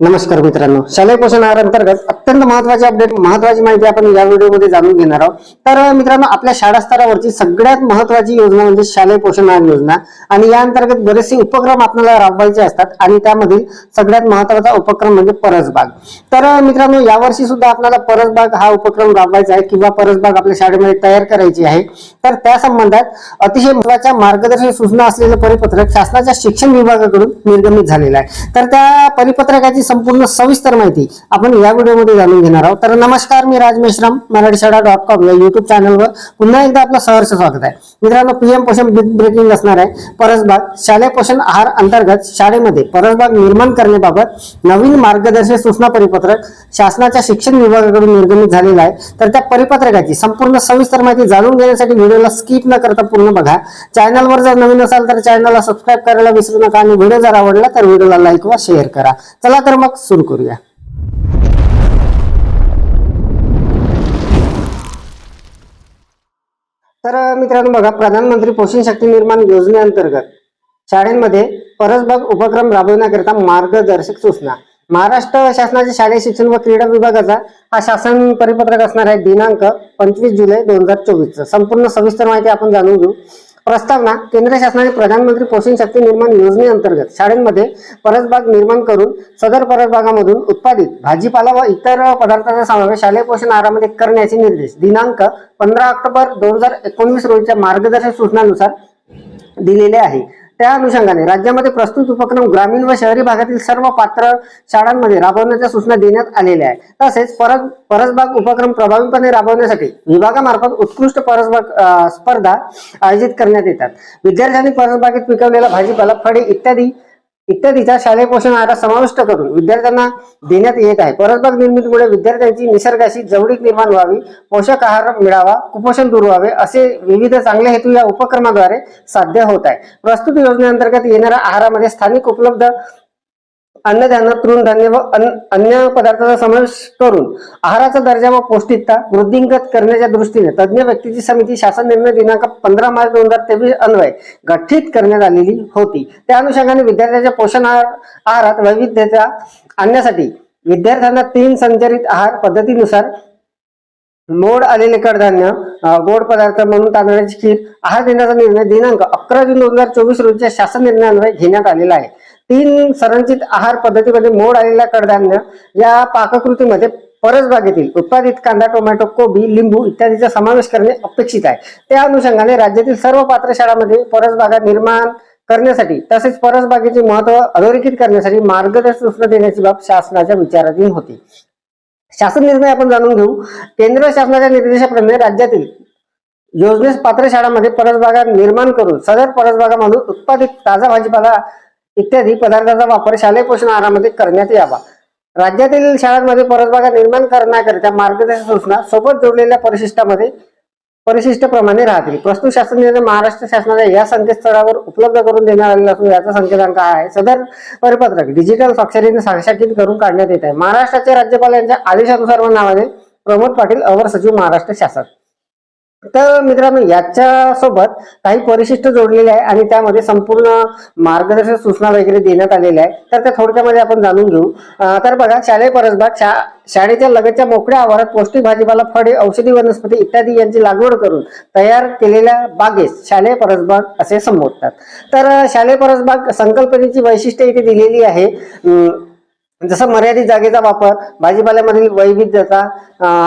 नमस्कार मित्रांनो. शालेय पोषण आहार अंतर्गत अत्यंत महत्त्वाचे अपडेट महत्वाची माहिती आपण या व्हिडिओमध्ये जाणून घेणार आहोत. तर मित्रांनो आपल्या शाळा स्तरावरची सगळ्यात महत्वाची योजना म्हणजे शालेय पोषण आहार योजना. आणि या अंतर्गत बरेचसे उपक्रम आपल्याला राबवायचे असतात आणि त्यामधील सगळ्यात महत्त्वाचा उपक्रम म्हणजे परसबाग. तर मित्रांनो यावर्षी सुद्धा आपल्याला परसबाग हा उपक्रम राबवायचा आहे किंवा परसबाग आपल्या शाळेमध्ये तयार करायची आहे. तर त्या संबंधात अतिशय महत्त्वाच्या मार्गदर्शक सूचना असलेलं परिपत्रक शासनाच्या शिक्षण विभागाकडून निर्गमित झालेलं आहे. तर त्या परिपत्रकाची संपूर्ण सविस्तर माहिती आपण या व्हिडिओमध्ये जाणून घेणार आहोत. तर नमस्कार मी राज मेश्राम मराठी शाळा डॉट कॉम या युट्यूब चॅनलवर पुन्हा एकदा आपलं सहर्ष स्वागत आहे. मित्रांनो पीएम पोषण बिग ब्रेकिंग असणार आहे. परसबाग शालेय पोषण आहार अंतर्गत शाळेमध्ये परसबाग निर्माण करण्याबाबत नवीन मार्गदर्शक सूचना परिपत्रक शासनाच्या शिक्षण विभागाकडून निर्गमित झालेलं आहे. तर त्या परिपत्रकाची संपूर्ण सविस्तर माहिती जाणून घेण्यासाठी व्हिडिओला स्किप न करता पूर्ण बघा. चॅनलवर जर नवीन असाल तर चॅनलला सबस्क्राईब करायला विसरू नका आणि व्हिडिओ जर आवडला तर व्हिडिओला लाईक व शेअर करा. चला तर मग सुरू करूया. तर मित्रांनो बघा प्रधानमंत्री पोषण शक्ती निर्माण योजनेअंतर्गत शाळेमध्ये परसबाग उपक्रम राबवण्याकरिता मार्गदर्शक सूचना. महाराष्ट्र शासनाचे शालेय शिक्षण व क्रीडा विभागाचा हा शासन परिपत्रक असणार आहे. दिनांक पंचवीस जुलै दोन हजार चोवीस संपूर्ण सविस्तर माहिती आपण जाणून घेऊ. प्रस्तावना केंद्र शासनाने प्रधानमंत्री पोषण शक्ती निर्माण योजनेअंतर्गत शाळेमध्ये परसबाग निर्माण करून सदर परसबागामधून उत्पादित भाजीपाला व इतर पदार्थांचा समावेश शालेय पोषण आहारामध्ये करण्याचे निर्देश. दिनांक पंधरा ऑक्टोबर दोन हजार एकोणवीस रोजीच्या मार्गदर्शक सूचनानुसार दिलेले आहे. त्या अनुषंगाने राज्यामध्ये प्रस्तुत उपक्रम ग्रामीण व शहरी भागातील सर्व पात्र शाळांमध्ये राबवण्याच्या सूचना देण्यात आलेल्या आहेत. तसेच परस परसबाग उपक्रम प्रभावीपणे राबवण्यासाठी विभागामार्फत उत्कृष्ट परसबाग स्पर्धा आयोजित करण्यात येतात. विद्यार्थ्यांनी परसबागेत पिकवलेला भाजीपाला फळे इत्यादी इत्यादीचा शालेय पोषण आहारात समाविष्ट करून विद्यार्थ्यांना देण्यात येत आहे. परसबाग निर्मितीमुळे विद्यार्थ्यांची निसर्गाशी जवळीक निर्माण व्हावी पोषक आहार मिळावा कुपोषण दूर व्हावे असे विविध चांगले हेतू या उपक्रमाद्वारे साध्य होत आहे. प्रस्तुत योजनेअंतर्गत येणाऱ्या आहारामध्ये स्थानिक उपलब्ध अन्नधान्य तृणधान्य व अन्य पदार्थांचा समावेश करून आहाराचा दर्जा व पौष्टिकता वृद्धिंगत करण्याच्या दृष्टीने तज्ज्ञ व्यक्तीची समिती शासन निर्णय दिनांक पंधरा मार्च दोन हजार तेवीस अन्वय गठीत करण्यात आलेली होती. त्या अनुषंगाने विद्यार्थ्यांच्या पोषण आहार आहारात वैविध्यता आणण्यासाठी विद्यार्थ्यांना तीन संचरित आहार पद्धतीनुसार मोड आलेले कडधान्य गोड पदार्थ म्हणून तांदळाची खीर आहार देण्याचा निर्णय दिनांक अकरा जून दोन हजार चोवीस रोजीच्या शासन निर्णयान्वये घेण्यात आलेला आहे. तीन संरचित आहार पद्धतीमध्ये मोड आलेल्या कडधान्य या पाककृतीमध्ये परसबागेतील उत्पादित कांदा टोमॅटो कोबी लिंबू इत्यादीचा समावेश करणे अपेक्षित आहे. त्या अनुषंगाने राज्यातील सर्व पात्र शाळांमध्ये परसबागा निर्माण करण्यासाठी तसेच परसबागेचे महत्त्व अधोरेखित करण्यासाठी मार्गदर्शक सूचना देण्याची बाब शासनाच्या विचाराधीन होती. शासन निर्णय आपण जाणून घेऊ. केंद्र शासनाच्या निर्देशाप्रमाणे राज्यातील योजनेस पात्र शाळांमध्ये परसबागा निर्माण करून सदर परसबागामधून उत्पादित ताजा भाजीपाला इत्यादी पदार्थांचा वापर शालेय पोषण आहारामध्ये करण्यात यावा. राज्यातील शाळांमध्ये परसबागा निर्माण करण्याकरिता मार्गदर्शक सूचना सोबत जोडलेल्या परिशिष्टामध्ये परिशिष्टप्रमाणे राहतील. प्रस्तुत शासन निर्णय महाराष्ट्र शासनाच्या या संकेतस्थळावर उपलब्ध करून देण्यात आलेला असून याचा संकेतांक आहे. सदर परिपत्रक डिजिटल स्वाक्षरीने साक्षाकित करून काढण्यात येत आहे. महाराष्ट्राचे राज्यपाल यांच्या आदेशानुसार व नावाने प्रमोद पाटील अवर सचिव महाराष्ट्र शासन. तर मित्रांनो याच्या सोबत काही परिशिष्ट जोडलेले आहे आणि त्यामध्ये संपूर्ण मार्गदर्शक सूचना वगैरे देण्यात आलेल्या आहे तर त्या थोडक्यामध्ये आपण जाणून घेऊ. तर बघा शालेय परसबाग शा शाळेच्या लगतच्या मोकळ्या आवारात पौष्टिक भाजीपाला फळे औषधी वनस्पती इत्यादी यांची लागवड करून तयार केलेल्या बागेस शालेय परसबाग असे संबोधतात. तर शालेय परसबाग संकल्पनेची वैशिष्ट्ये इथे दिलेली आहे. जसं मर्यादित जागेचा वापर भाजीपाल्यामधील वैविध्यता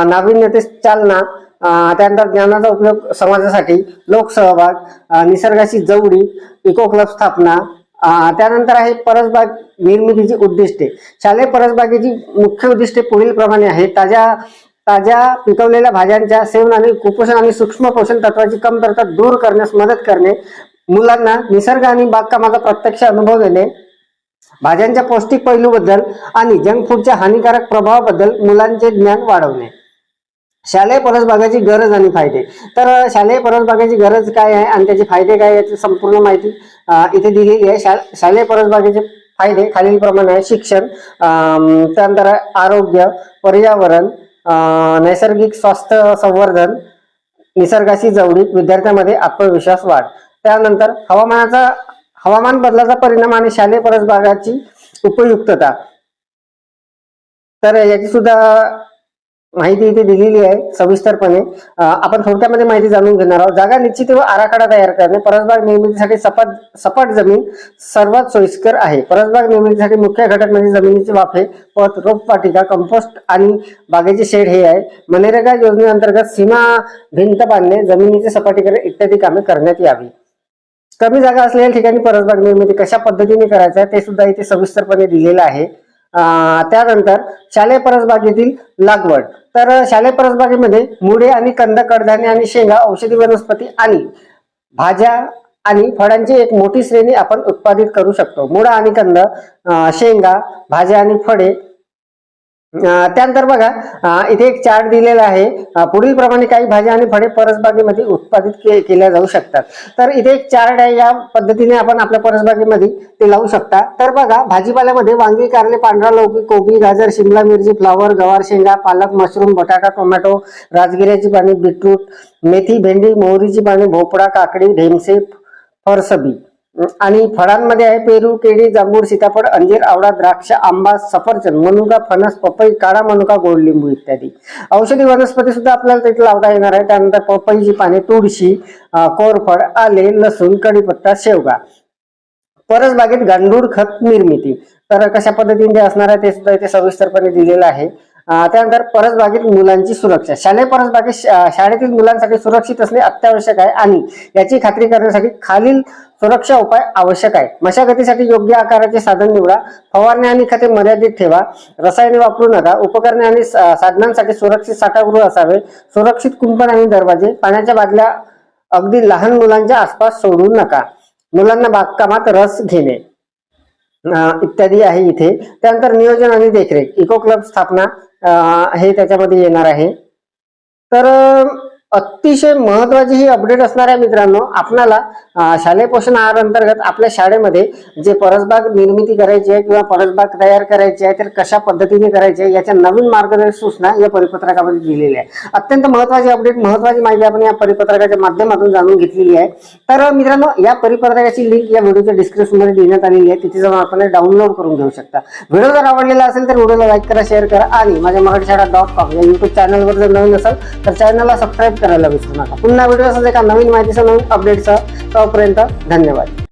नाविन्यतेस चालना त्यानंतर ज्ञानाचा उपयोग समाजासाठी लोकसहभाग निसर्गाशी जवळी इको क्लब स्थापना त्यानंतर आहे परसबाग निर्मितीची उद्दिष्टे. शालेय परसबागेची मुख्य उद्दिष्टे पुढील प्रमाणे आहेत. ताज्या ताज्या पिकवलेल्या भाज्यांच्या सेवन आणि कुपोषण आणि सूक्ष्म पोषण तत्वाची कमतरता दूर करण्यास मदत करणे मुलांना निसर्ग आणि बागकामाचा प्रत्यक्ष अनुभव देणे भाज्यांच्या पौष्टिक पैलूबद्दल आणि जंक फूडच्या हानिकारक प्रभावाबद्दल मुलांचे ज्ञान वाढवणे. शालेय परसबागाची गरज आणि फायदे. तर शालेय परसबागाची गरज काय आहे आणि त्याचे फायदे काय याची संपूर्ण माहिती इथे दिलेली आहे. शा शालेय परसबागेचे फायदे खालीलप्रमाणे आहे शिक्षण त्यानंतर आरोग्य पर्यावरण नैसर्गिक स्वास्थ्य संवर्धन निसर्गाशी जवळीक विद्यार्थ्यांमध्ये आत्मविश्वास वाढ. त्यानंतर हवामानाचा हवामान बदलाचा परिणाम आणि शालेय परसबागाची उपयुक्तता. तर याची सुद्धा माहिती इथे दिलेली आहे सविस्तरपणे. आपण थोडक्यामध्ये माहिती जाणून घेणार आहोत. जागा निश्चित व आराखडा तयार करणे परसबाग निर्मितीसाठी सपाट सपाट जमीन सर्वात सोयीस्कर आहे. परसबाग निर्मितीसाठी मुख्य घटक म्हणजे जमिनीचे वाफे पत रोपवाटिका कंपोस्ट आणि बागेचे शेड हे आहे. मनरेगा योजनेअंतर्गत सीमा भिंत बांधणे जमिनीचे सपाटीकरण इत्यादी कामे करण्यात यावी. कमी जागा असलेल्या ठिकाणी परसबाग निर्मिती कशा पद्धतीने करायचं आहे ते सुद्धा इथे सविस्तरपणे दिलेलं आहे. त्यानंतर शालेय परसबागेतील लागवड. तर शालेय परसबागेमध्ये मुळे आणि कंद कडधान्य आणि शेंगा औषधी वनस्पती आणि भाज्या आणि फळांची एक मोठी श्रेणी आपण उत्पादित करू शकतो. मुळा आणि कंद शेंगा भाज्या आणि फळे त्यानंतर बघा इथे एक चार्ट दिलेला आहे. पुढील प्रमाणे काही भाज्या आणि फळे परसबागेमध्ये उत्पादित केल्या जाऊ शकतात. तर इथे एक चार्ट आहे या पद्धतीने आपण आपल्या परसबागेमध्ये ते लावू शकता. तर बघा भाजीपाल्यामध्ये वांगी कारले पांढरा लौकी कोबी गाजर शिमला मिरची फ्लावर गवार शेंगा पालक मशरूम बटाटा टोमॅटो राजगिऱ्याची पाने बीटरूट मेथी भेंडी मोहरीची पाने भोपळा काकडी ढेमसे फरसबी. आणि फळांमध्ये आहे पेरू केळी जांभूळ सीताफळ अंजीर आवळा द्राक्ष आंबा सफरचंद मनुका फणस पपई काळा मनुका गोड लिंबू इत्यादी. औषधी वनस्पती सुद्धा आपल्याला तिथे लावता येणार आहे. त्यानंतर पपईची पाने तुळशी कोरफळ कोरफड आले लसूण कढीपत्ता शेवगा. परसबागेत गांडूळ खत निर्मिती. तर कशा पद्धतीने असणार आहे ते सुद्धा इथे सविस्तरपणे दिलेलं आहे. त्यानंतर परसबागेत मुलांची सुरक्षा. शालेय परसबागेत शा- शाळेतील मुलांसाठी सुरक्षित असणे अत्यावश्यक आहे. आणि याची खात्री करण्यासाठी खालील सुरक्षा उपाय आवश्यक आहे मशागतीसाठी योग्य आकाराचे साधन निवडा फवारणी आणि खते मर्यादित ठेवा रसायने वापरू नका उपकरणे आणि सा- साधनांसाठी सुरक्षित साठागृह असावे सुरक्षित कुंपण आणि दरवाजे पाण्याच्या बादल्या अगदी लहान मुलांच्या आसपास सोडू नका. मुलांना बागकामात रस घेणे. इत्यादी आहे इथे. त्यानंतर नियोजन आणि देखरेख. इको क्लब स्थापना हे त्याच्यामध्ये येणार आहे. तर अतिशय महत्वाची ही अपडेट असणार आहे मित्रांनो. आपणाला शालेय पोषण आहार अंतर्गत आपल्या शाळेमध्ये जे परसबाग निर्मिती करायची आहे किंवा परसबाग तयार करायची आहे तर कशा पद्धतीने करायची आहे याच्या नवीन मार्गदर्शक सूचना या परिपत्रकामध्ये दिलेल्या आहे अत्यंत महत्वाची अपडेट महत्वाची माहिती आपण या परिपत्रकाच्या माध्यमातून जाणून घेतलेली आहे. तर मित्रांनो या परिपत्रकाची लिंक या व्हिडिओच्या डिस्क्रिप्शनमध्ये देण्यात आलेली आहे. तिथे जाऊन आपण डाउनलोड करून घेऊ शकता. व्हिडिओ जर आवडलेला असेल तर व्हिडिओला लाईक करा शेअर करा आणि माझ्या मराठी शाळा डॉट कॉम या युट्यूब चॅनलवर जर नवीन असेल तर चॅनलला सबस्क्राईब करायला विसरू नका पुन्हा व्हिडिओ एका नवीन माहितीचा नवीन अपडेटचा तोपर्यंत धन्यवाद.